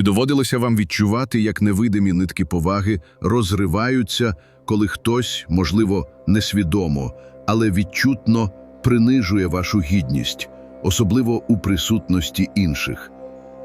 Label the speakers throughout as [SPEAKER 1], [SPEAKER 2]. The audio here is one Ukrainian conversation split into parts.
[SPEAKER 1] Чи доводилося вам відчувати, як невидимі нитки поваги розриваються, коли хтось, можливо, несвідомо, але відчутно принижує вашу гідність, особливо у присутності інших?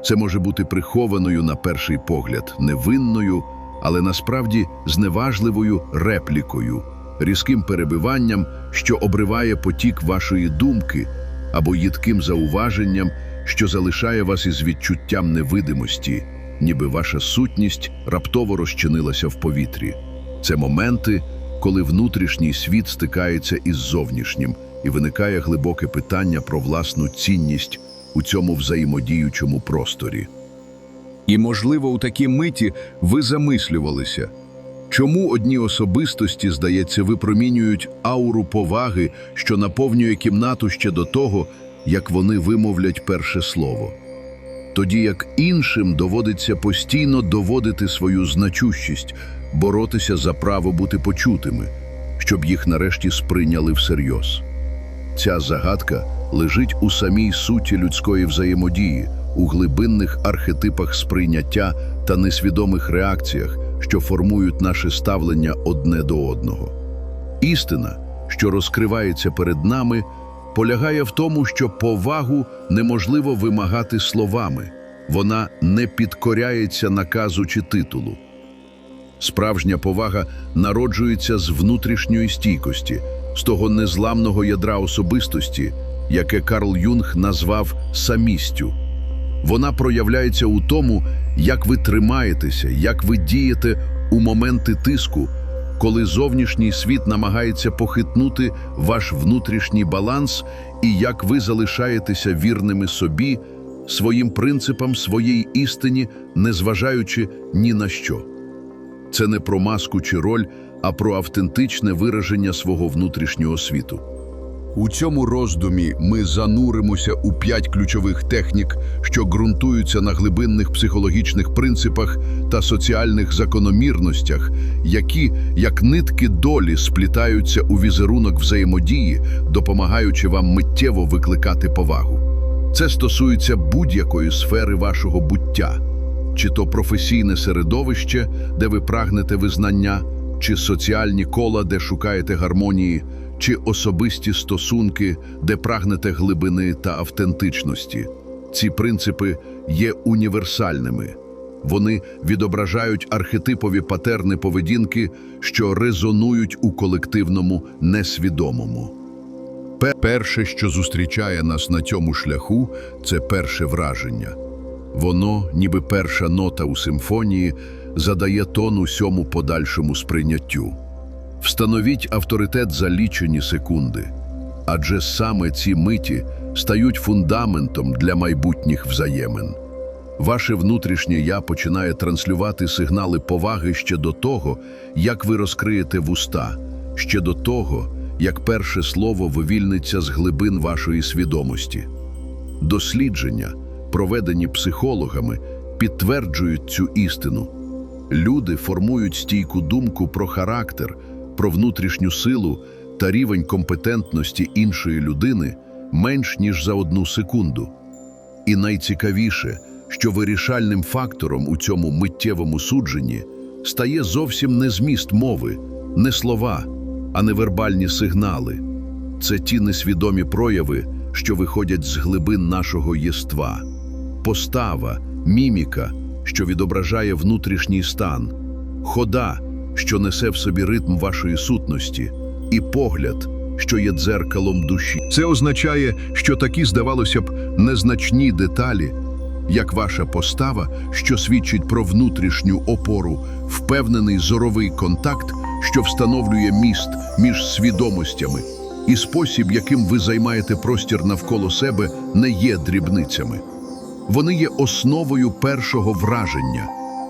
[SPEAKER 1] Це може бути прихованою на перший погляд, невинною, але насправді зневажливою реплікою, різким перебиванням, що обриває потік вашої думки, або їдким зауваженням, що залишає вас із відчуттям невидимості, ніби ваша сутність раптово розчинилася в повітрі. Це моменти, коли внутрішній світ стикається із зовнішнім, і виникає глибоке питання про власну цінність у цьому взаємодіючому просторі. І, можливо, у такій миті ви замислювалися, чому одні особистості, здається, випромінюють ауру поваги, що наповнює кімнату ще до того, як вони вимовлять перше слово. Тоді як іншим доводиться постійно доводити свою значущість, боротися за право бути почутими, щоб їх нарешті сприйняли всерйоз. Ця загадка лежить у самій суті людської взаємодії, у глибинних архетипах сприйняття та несвідомих реакціях, що формують наше ставлення одне до одного. Істина, що розкривається перед нами, полягає в тому, що повагу неможливо вимагати словами, вона не підкоряється наказу чи титулу. Справжня повага народжується з внутрішньої стійкості, з того незламного ядра особистості, яке Карл Юнг назвав самістю. Вона проявляється у тому, як ви тримаєтеся, як ви дієте у моменти тиску, коли зовнішній світ намагається похитнути ваш внутрішній баланс і як ви залишаєтеся вірними собі, своїм принципам, своїй істині, незважаючи ні на що. Це не про маску чи роль, а про автентичне вираження свого внутрішнього світу. У цьому роздумі ми зануримося у п'ять ключових технік, що ґрунтуються на глибинних психологічних принципах та соціальних закономірностях, які, як нитки долі, сплітаються у візерунок взаємодії, допомагаючи вам миттєво викликати повагу. Це стосується будь-якої сфери вашого буття, чи то професійне середовище, де ви прагнете визнання, чи соціальні кола, де шукаєте гармонії, чи особисті стосунки, де прагнете глибини та автентичності. Ці принципи є універсальними. Вони відображають архетипові патерни поведінки, що резонують у колективному несвідомому. Перше, що зустрічає нас на цьому шляху, це перше враження. Воно, ніби перша нота у симфонії, задає тон усьому подальшому сприйняттю. Встановіть авторитет за лічені секунди, адже саме ці миті стають фундаментом для майбутніх взаємин. Ваше внутрішнє я починає транслювати сигнали поваги ще до того, як ви розкриєте вуста, ще до того, як перше слово вивільниться з глибин вашої свідомості. Дослідження, проведені психологами, підтверджують цю істину. Люди формують стійку думку про характер, про внутрішню силу та рівень компетентності іншої людини менш ніж за одну секунду. І найцікавіше, що вирішальним фактором у цьому миттєвому судженні стає зовсім не зміст мови, не слова, а невербальні сигнали. Це ті несвідомі прояви, що виходять з глибин нашого єства, постава, міміка, що відображає внутрішній стан, хода, що несе в собі ритм вашої сутності, і погляд, що є дзеркалом душі. Це означає, що такі, здавалося б, незначні деталі, як ваша постава, що свідчить про внутрішню опору, впевнений зоровий контакт, що встановлює міст між свідомостями, і спосіб, яким ви займаєте простір навколо себе, не є дрібницями. Вони є основою першого враження,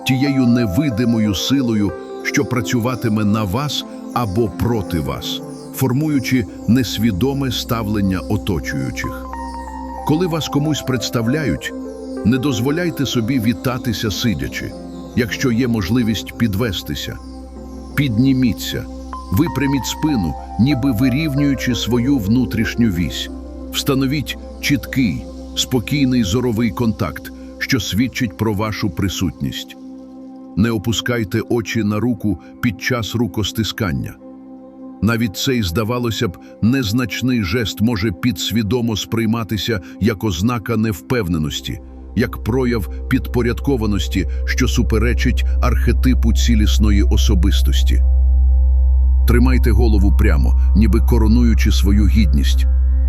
[SPEAKER 1] тією невидимою силою, що працюватиме на вас або проти вас, формуючи несвідоме ставлення оточуючих. Коли вас комусь представляють, не дозволяйте собі вітатися сидячи, якщо є можливість підвестися. Підніміться, випряміть спину, ніби вирівнюючи свою внутрішню вісь. Встановіть чіткий, спокійний зоровий контакт, що свідчить про вашу присутність. Не опускайте очі на руку під час рукостискання. Навіть цей, здавалося б, незначний жест може підсвідомо сприйматися як ознака невпевненості, як прояв підпорядкованості, що суперечить архетипу цілісної особистості. Тримайте голову прямо, ніби коронуючи свою гідність,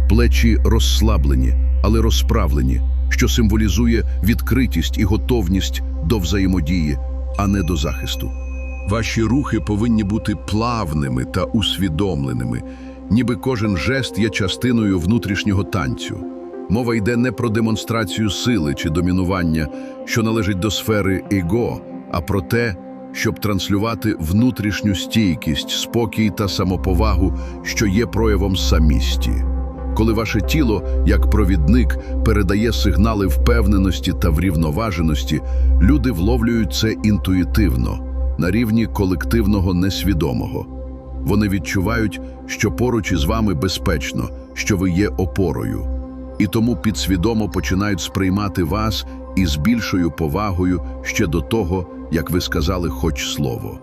[SPEAKER 1] плечі розслаблені, але розправлені, що символізує відкритість і готовність до взаємодії, а не до захисту. Ваші рухи повинні бути плавними та усвідомленими, ніби кожен жест є частиною внутрішнього танцю. Мова йде не про демонстрацію сили чи домінування, що належить до сфери его, а про те, щоб транслювати внутрішню стійкість, спокій та самоповагу, що є проявом самісті. Коли ваше тіло, як провідник, передає сигнали впевненості та врівноваженості, люди вловлюють це інтуїтивно, на рівні колективного несвідомого. Вони відчувають, що поруч із вами безпечно, що ви є опорою, і тому підсвідомо починають сприймати вас із більшою повагою ще до того, як ви сказали хоч слово.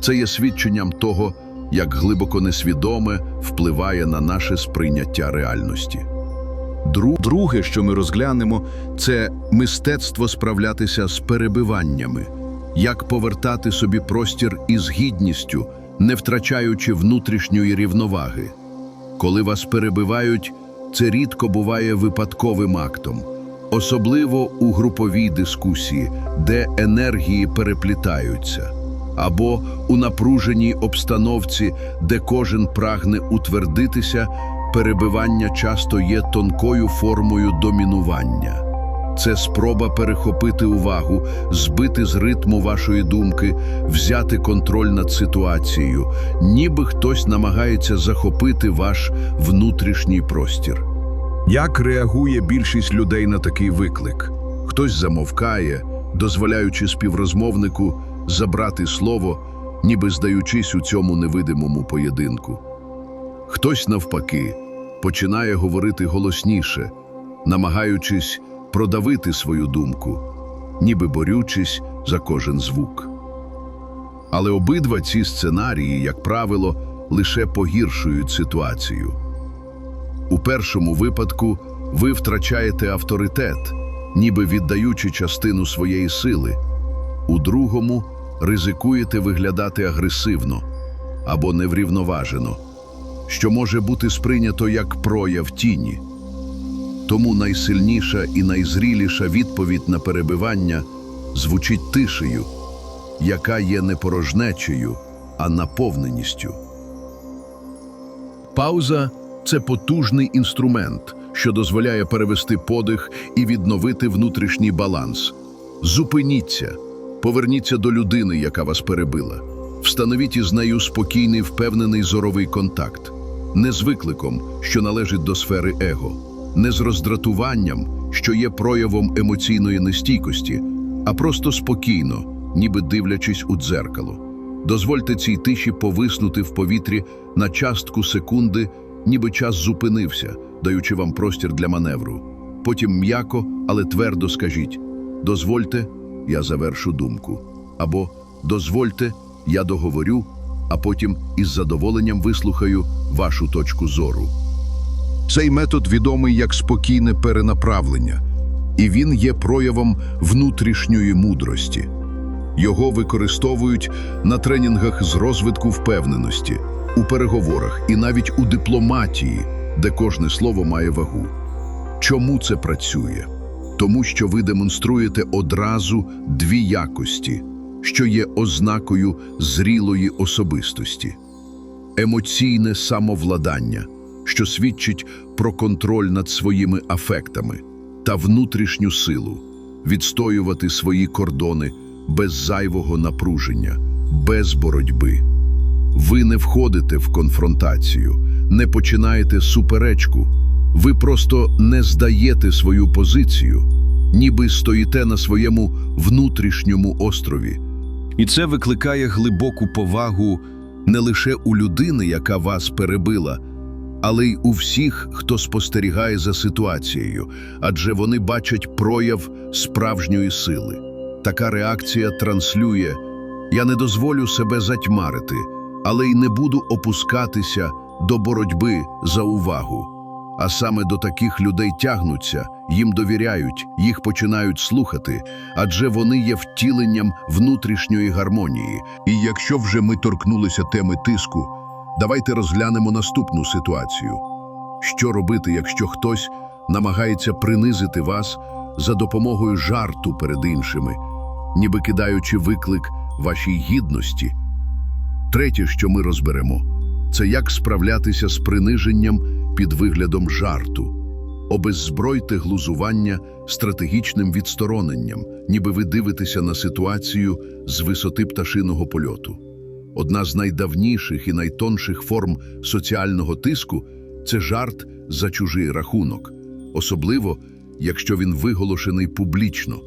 [SPEAKER 1] Це є свідченням того, як глибоко несвідоме впливає на наше сприйняття реальності. Друге, що ми розглянемо, це мистецтво справлятися з перебиваннями, як повертати собі простір із гідністю, не втрачаючи внутрішньої рівноваги. Коли вас перебивають, це рідко буває випадковим актом, особливо у груповій дискусії, де енергії переплітаються, або у напруженій обстановці, де кожен прагне утвердитися, перебивання часто є тонкою формою домінування. Це спроба перехопити увагу, збити з ритму вашої думки, взяти контроль над ситуацією, ніби хтось намагається захопити ваш внутрішній простір. Як реагує більшість людей на такий виклик? Хтось замовкає, дозволяючи співрозмовнику забрати слово, ніби здаючись у цьому невидимому поєдинку. Хтось, навпаки, починає говорити голосніше, намагаючись продавити свою думку, ніби борючись за кожен звук. Але обидва ці сценарії, як правило, лише погіршують ситуацію. У першому випадку ви втрачаєте авторитет, ніби віддаючи частину своєї сили. У другому ризикуєте виглядати агресивно або неврівноважено, що може бути сприйнято як прояв тіні. Тому найсильніша і найзріліша відповідь на перебивання звучить тишею, яка є не порожнечею, а наповненістю. Пауза це потужний інструмент, що дозволяє перевести подих і відновити внутрішній баланс. Зупиніться, поверніться до людини, яка вас перебила. Встановіть із нею спокійний, впевнений зоровий контакт, не з викликом, що належить до сфери его, не з роздратуванням, що є проявом емоційної нестійкості, а просто спокійно, ніби дивлячись у дзеркало. Дозвольте цій тиші повиснути в повітрі на частку секунди, ніби час зупинився, даючи вам простір для маневру. Потім м'яко, але твердо скажіть: дозвольте, я завершу думку. Або дозвольте, я договорю, а потім із задоволенням вислухаю вашу точку зору. Цей метод відомий як спокійне перенаправлення, і він є проявом внутрішньої мудрості. Його використовують на тренінгах з розвитку впевненості, у переговорах і навіть у дипломатії, де кожне слово має вагу. Чому це працює? Тому що ви демонструєте одразу дві якості, що є ознакою зрілої особистості: емоційне самовладання, що свідчить про контроль над своїми афектами, та внутрішню силу відстоювати свої кордони без зайвого напруження, без боротьби. Ви не входите в конфронтацію, не починаєте суперечку. Ви просто не здаєте свою позицію, ніби стоїте на своєму внутрішньому острові. І це викликає глибоку повагу не лише у людини, яка вас перебила, але й у всіх, хто спостерігає за ситуацією, адже вони бачать прояв справжньої сили. Така реакція транслює Я не дозволю себе затьмарити, але й не буду опускатися до боротьби за увагу. А саме до таких людей тягнуться, їм довіряють, їх починають слухати, адже вони є втіленням внутрішньої гармонії. І якщо вже ми торкнулися теми тиску, давайте розглянемо наступну ситуацію. Що робити, якщо хтось намагається принизити вас за допомогою жарту перед іншими, ніби кидаючи виклик вашій гідності? Третє, що ми розберемо, це як справлятися з приниженням під виглядом жарту. Обеззбройте глузування стратегічним відстороненням, ніби ви дивитеся на ситуацію з висоти пташиного польоту. Одна з найдавніших і найтонших форм соціального тиску це жарт за чужий рахунок, особливо, якщо він виголошений публічно,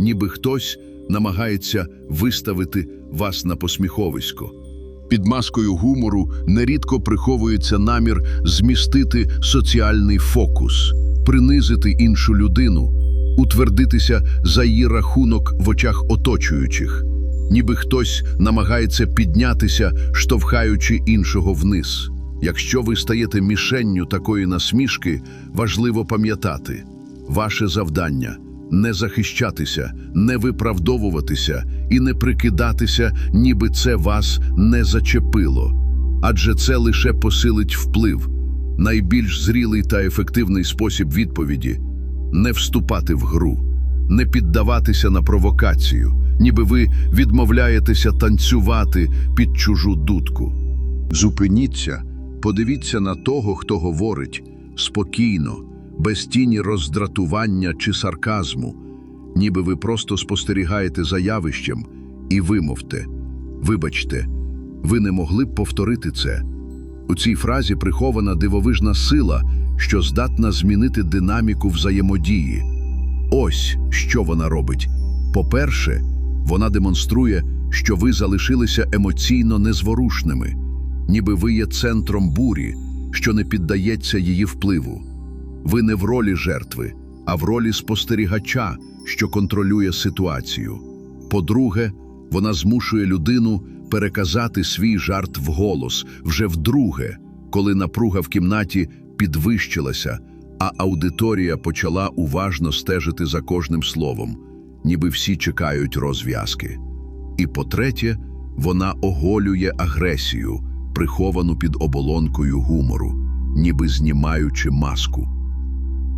[SPEAKER 1] ніби хтось намагається виставити вас на посміховисько. Під маскою гумору нерідко приховується намір змістити соціальний фокус, принизити іншу людину, утвердитися за її рахунок в очах оточуючих, ніби хтось намагається піднятися, штовхаючи іншого вниз. Якщо ви стаєте мішенню такої насмішки, важливо пам'ятати ваше завдання не захищатися, не виправдовуватися і не прикидатися, ніби це вас не зачепило, адже це лише посилить вплив. Найбільш зрілий та ефективний спосіб відповіді не вступати в гру, не піддаватися на провокацію, ніби ви відмовляєтеся танцювати під чужу дудку. Зупиніться, подивіться на того, хто говорить спокійно, без тіні роздратування чи сарказму, ніби ви просто спостерігаєте за явищем і вимовте Вибачте, ви не могли б повторити це. У цій фразі прихована дивовижна сила, що здатна змінити динаміку взаємодії. Ось що вона робить. По-перше, вона демонструє, що ви залишилися емоційно незворушними, ніби ви є центром бурі, що не піддається її впливу. Ви не в ролі жертви, а в ролі спостерігача, що контролює ситуацію. По-друге, вона змушує людину переказати свій жарт вголос вже вдруге, коли напруга в кімнаті підвищилася, а аудиторія почала уважно стежити за кожним словом, ніби всі чекають розв'язки. І по-третє, вона оголює агресію, приховану під оболонкою гумору, ніби знімаючи маску.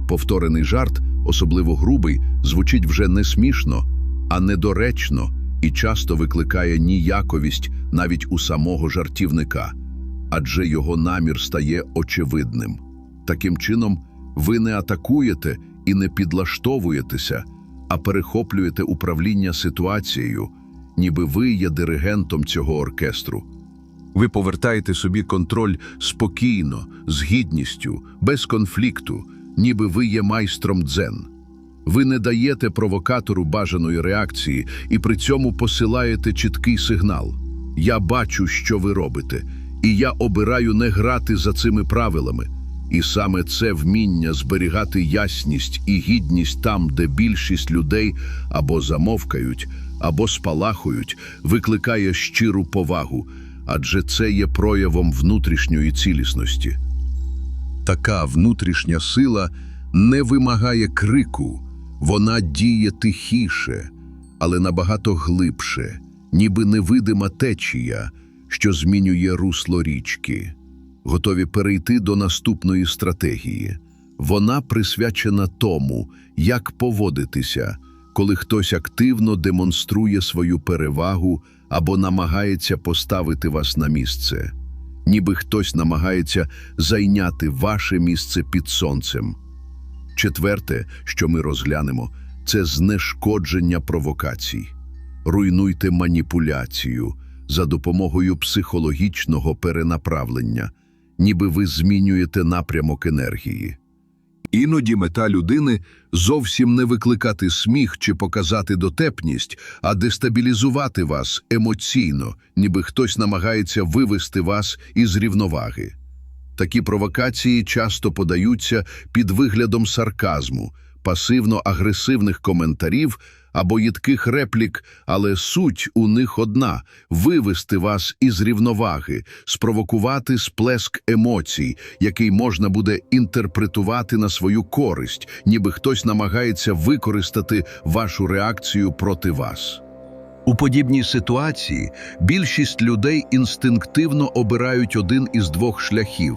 [SPEAKER 1] Повторений жарт, особливо грубий, звучить вже не смішно, а недоречно і часто викликає ніяковість навіть у самого жартівника, адже його намір стає очевидним. Таким чином, ви не атакуєте і не підлаштовуєтеся, а перехоплюєте управління ситуацією, ніби ви є диригентом цього оркестру. Ви повертаєте собі контроль спокійно, з гідністю, без конфлікту, ніби ви є майстром дзен. Ви не даєте провокатору бажаної реакції і при цьому посилаєте чіткий сигнал. Я бачу, що ви робите, і я обираю не грати за цими правилами. І саме це вміння зберігати ясність і гідність там, де більшість людей або замовкають, або спалахують, викликає щиру повагу, адже це є проявом внутрішньої цілісності. Така внутрішня сила не вимагає крику, вона діє тихіше, але набагато глибше, ніби невидима течія, що змінює русло річки. Готові перейти до наступної стратегії. Вона присвячена тому, як поводитися, коли хтось активно демонструє свою перевагу або намагається поставити вас на місце, ніби хтось намагається зайняти ваше місце під сонцем. Четверте, що ми розглянемо, це знешкодження провокацій. Руйнуйте маніпуляцію за допомогою психологічного перенаправлення, ніби ви змінюєте напрямок енергії. Іноді мета людини зовсім не викликати сміх чи показати дотепність, а дестабілізувати вас емоційно, ніби хтось намагається вивести вас із рівноваги. Такі провокації часто подаються під виглядом сарказму, пасивно-агресивних коментарів або їдких реплік, але суть у них одна – вивести вас із рівноваги, спровокувати сплеск емоцій, який можна буде інтерпретувати на свою користь, ніби хтось намагається використати вашу реакцію проти вас. У подібній ситуації більшість людей інстинктивно обирають один із двох шляхів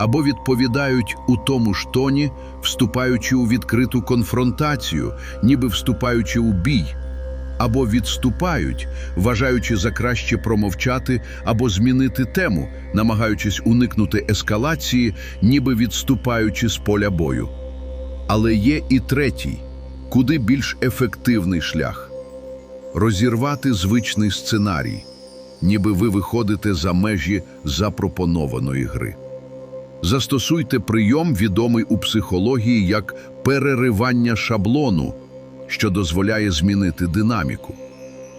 [SPEAKER 1] або відповідають у тому ж тоні, вступаючи у відкриту конфронтацію, ніби вступаючи у бій, або відступають, вважаючи за краще промовчати або змінити тему, намагаючись уникнути ескалації, ніби відступаючи з поля бою. Але є і третій, куди більш ефективний шлях розірвати звичний сценарій, ніби ви виходите за межі запропонованої гри. Застосуйте прийом, відомий у психології як переривання шаблону, що дозволяє змінити динаміку.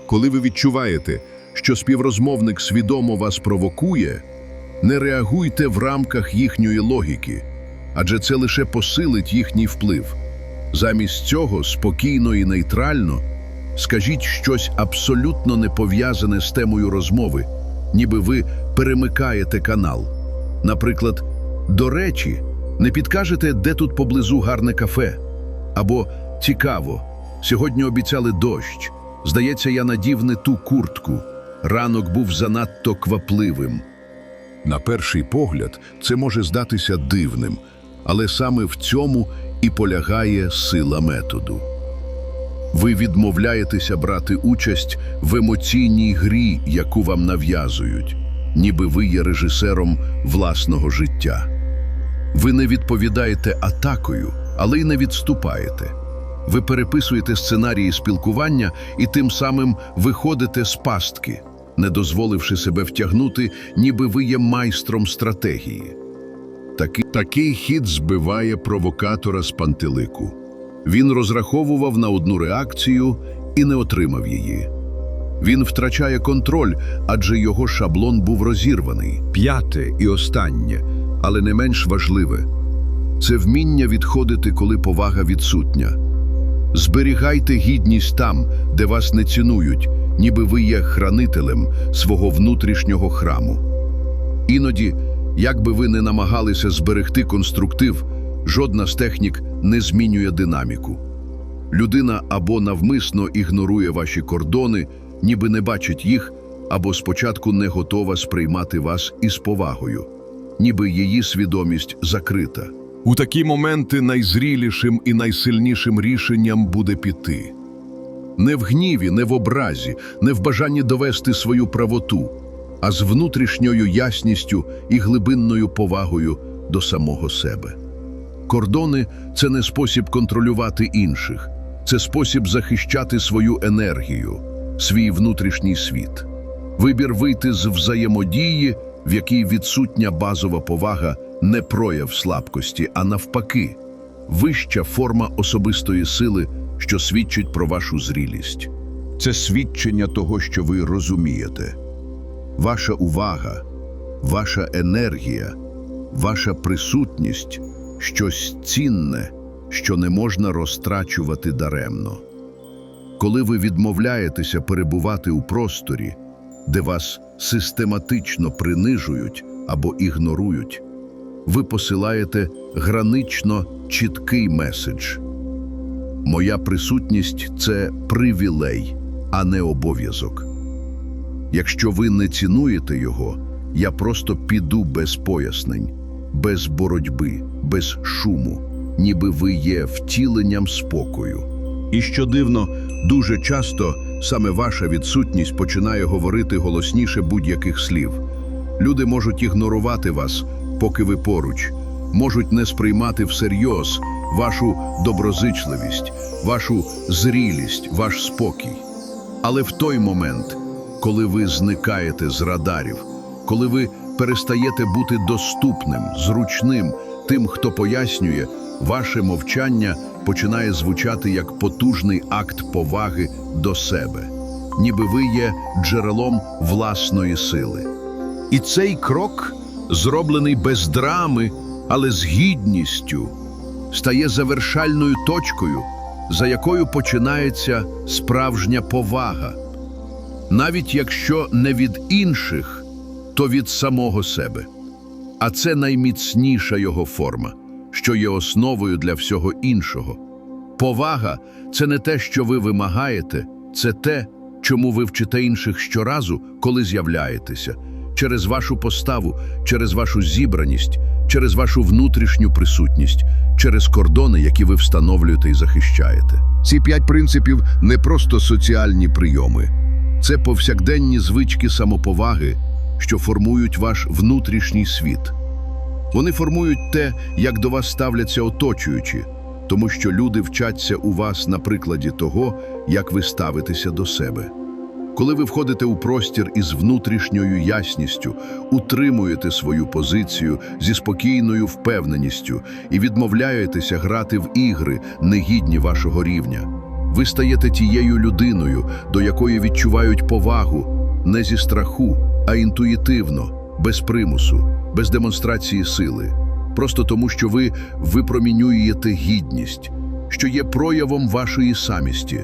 [SPEAKER 1] Коли ви відчуваєте, що співрозмовник свідомо вас провокує, не реагуйте в рамках їхньої логіки, адже це лише посилить їхній вплив. Замість цього спокійно і нейтрально скажіть щось абсолютно не пов'язане з темою розмови, ніби ви перемикаєте канал. Наприклад, до речі, не підкажете, де тут поблизу гарне кафе? Або цікаво, сьогодні обіцяли дощ. Здається, я надів не ту куртку. Ранок був занадто квапливим. На перший погляд, це може здатися дивним, але саме в цьому і полягає сила методу. Ви відмовляєтеся брати участь в емоційній грі, яку вам нав'язують, ніби ви є режисером власного життя. Ви не відповідаєте атакою, але й не відступаєте. Ви переписуєте сценарії спілкування і тим самим виходите з пастки, не дозволивши себе втягнути, ніби ви є майстром стратегії. Такий, такий хід збиває провокатора з пантелику. Він розраховував на одну реакцію і не отримав її. Він втрачає контроль, адже його шаблон був розірваний. П'яте і останнє, але не менш важливе це вміння відходити, коли повага відсутня. Зберігайте гідність там, де вас не цінують, ніби ви є хранителем свого внутрішнього храму. Іноді, як би ви не намагалися зберегти конструктив, жодна з технік не змінює динаміку. Людина або навмисно ігнорує ваші кордони, ніби не бачить їх, або спочатку не готова сприймати вас із повагою, ніби її свідомість закрита. У такі моменти найзрілішим і найсильнішим рішенням буде піти. Не в гніві, не в образі, не в бажанні довести свою правоту, а з внутрішньою ясністю і глибинною повагою до самого себе. Кордони це не спосіб контролювати інших, це спосіб захищати свою енергію, свій внутрішній світ. Вибір вийти з взаємодії, в якій відсутня базова повага не прояв слабкості, а навпаки, вища форма особистої сили, що свідчить про вашу зрілість. Це свідчення того, що ви розумієте. Ваша увага, ваша енергія, ваша присутність щось цінне, що не можна розтрачувати даремно. Коли ви відмовляєтеся перебувати у просторі, де вас систематично принижують або ігнорують, ви посилаєте гранично чіткий меседж. Моя присутність це привілей, а не обов'язок. Якщо ви не цінуєте його, я просто піду без пояснень, без боротьби, без шуму, ніби ви є втіленням спокою. І що дивно, дуже часто саме ваша відсутність починає говорити голосніше будь-яких слів. Люди можуть ігнорувати вас, поки ви поруч, можуть не сприймати всерйоз вашу доброзичливість, вашу зрілість, ваш спокій. Але в той момент, коли ви зникаєте з радарів, коли ви перестаєте бути доступним, зручним, тим, хто пояснює, ваше мовчання починає звучати як потужний акт поваги до себе, ніби ви є джерелом власної сили. І цей крок зроблений без драми, але з гідністю, стає завершальною точкою, за якою починається справжня повага. Навіть якщо не від інших, то від самого себе. А це найміцніша його форма, що є основою для всього іншого. Повага це не те, що ви вимагаєте, це те, чому ви вчите інших щоразу, коли з'являєтеся, через вашу поставу, через вашу зібраність, через вашу внутрішню присутність, через кордони, які ви встановлюєте і захищаєте. Ці п'ять принципів не просто соціальні прийоми, це повсякденні звички самоповаги, що формують ваш внутрішній світ. Вони формують те, як до вас ставляться оточуючі, тому що люди вчаться у вас на прикладі того, як ви ставитеся до себе. Коли ви входите у простір із внутрішньою ясністю, утримуєте свою позицію зі спокійною впевненістю і відмовляєтеся грати в ігри, негідні вашого рівня, ви стаєте тією людиною, до якої відчувають повагу не зі страху, а інтуїтивно, без примусу, без демонстрації сили, просто тому, що ви випромінюєте гідність, що є проявом вашої самісті.